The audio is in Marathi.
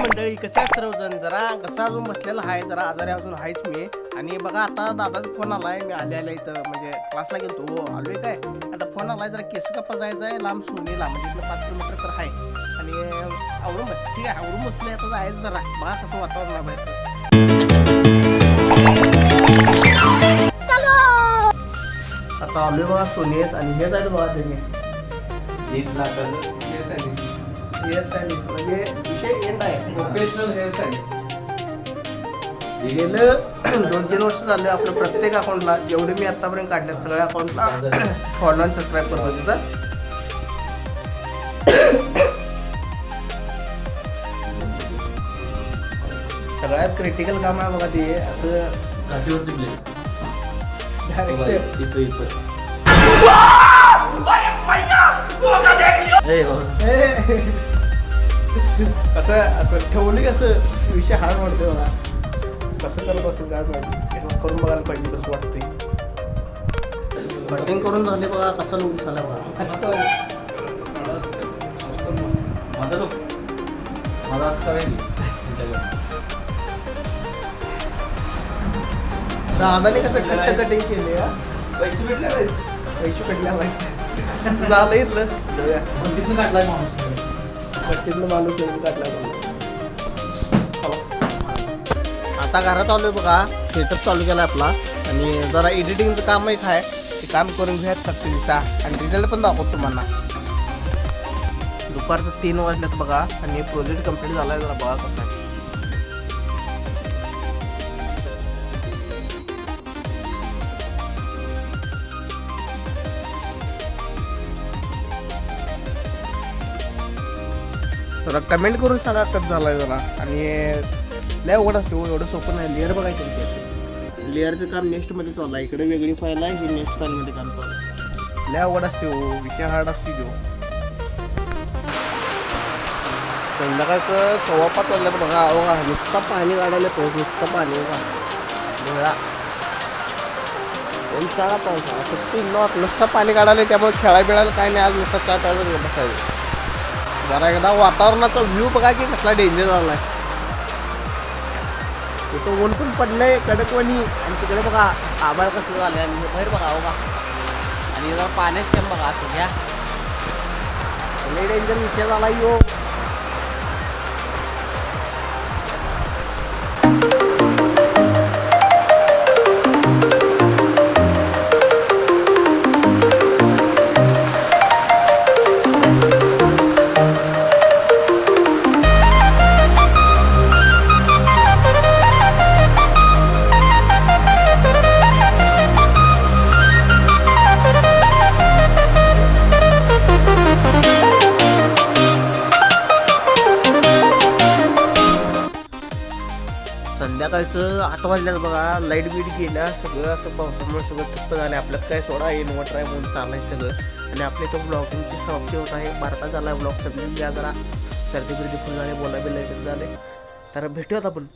मंडळी कशा सर्वजण? जरा कसा अजून बसलेला आहे जरा आजारी अजून आहेच मी. आणि बघा आता दादाचा फोन आलाय मी आले आल्या इथं म्हणजे क्लासला गेलो हो आलोय काय? आता फोन आलाय जरा केस कपा जायचं आहे लांब सोनीला म्हणजे इथलं पाच किलोमीटर तर आहे. आणि आवडून बस ठीक आहे आवडून बसले आता जायचं जरा. बघा कसं वातावरण आहे बाहेरचं. आता आलोय बघा सोनीत आणि हे जायचं बघा त्यांनी. आहे म्हणजे विषय एंड आहे. प्रोफेशनल हेअर स्टाईलिस्ट गेलं दोन तीन वर्ष झाले आपलं प्रत्येक अकाउंटला जेवढे मी आतापर्यंत काढल्यात सगळ्या अकाउंटला फॉलो आणि सबस्क्राईब करतो तिथं. सगळ्यात क्रिटिकल काम आहे बघा ते असं काशीवरती प्लेट direct. इथं इथं. हे. असं असं ठेवली कसं विषय हार्ड वाटते बघा कसं करत असेल काय माहिती. करून बघायला पाहिजे कसं वाटते कटिंग करून झाले बघा कसं लुक झाला बघा. माझा लोक मला असं करायची दादाने कसं कट्ट कटिंग केले पैसे भेटले नाही पैसे पडल्या माहिती. झालं इथलं. तिथून काढलाय माणूस. कट्टीतनं माणूस नवीन काढला आता घरात आलोय बघा. सेटअप चालू केला आपला. आणि जरा एडिटिंगचं काम एक आहे. ते काम करून घ्या फक्त दिसा. आणि रिझल्ट पण दाखवतो तुम्हाला. दुपारचं तीन वाजल्यात बघा. आणि प्रोजेक्ट कंप्लीट झाला आहे जरा बघा कसा जरा कमेंट करून सांगा कसं झालाय जरा. आणि लय अवघड असते हो, एवढं सोपं नाही. लेअर बघायचं लेअरचं काम नेक्स्टमध्ये चालू आहे. इकडे वेगळी फाईल आहे ही नेक्स्ट फाईल मध्ये काम चालू आहे. लय अवघड असते हो विषय हार्ड असते तो. संध्याकाळचं सव्वा पाच वाजल्यात बघा अहो नुसता पाणी काढायला पाऊस नुसतं पाणी बघा पाऊस आहे. नॉट नुसतं पाणी काढायला त्यामुळे खेळायला बिळायला काय नाही आज नुसतं चार प्यायला बसायचं जरा एकदा वातावरणाचा व्ह्यू बघा की कसला डेंजर झालाय. तिथं ऊन पण पडलंय कडकवणी आणि तिकडे बघा आभाळ कसं झालंय आणि बाहेर बघा हो बघा आणि जरा पाण्यात पण बघा असं घ्या. डेंजर विषय झाला यो. संध्याकाळचं आठ वाजल्यात बघा. लाइट बीट गेल्या सगळं असं पावसामुळे सगळं ठप्प झालं आपलं काय सोडा इन्व्हर्टर आहे म्हणून चाललं आहे सगळं. आणि आपल्या इथं ब्लॉगिंगची समाप्ती होत आहे. भारतात झाला ब्लॉग समजून घ्या जरा. सर्दी बिर्दी फुल झाले बोला बिला झाले. तर भेटूयात आपण.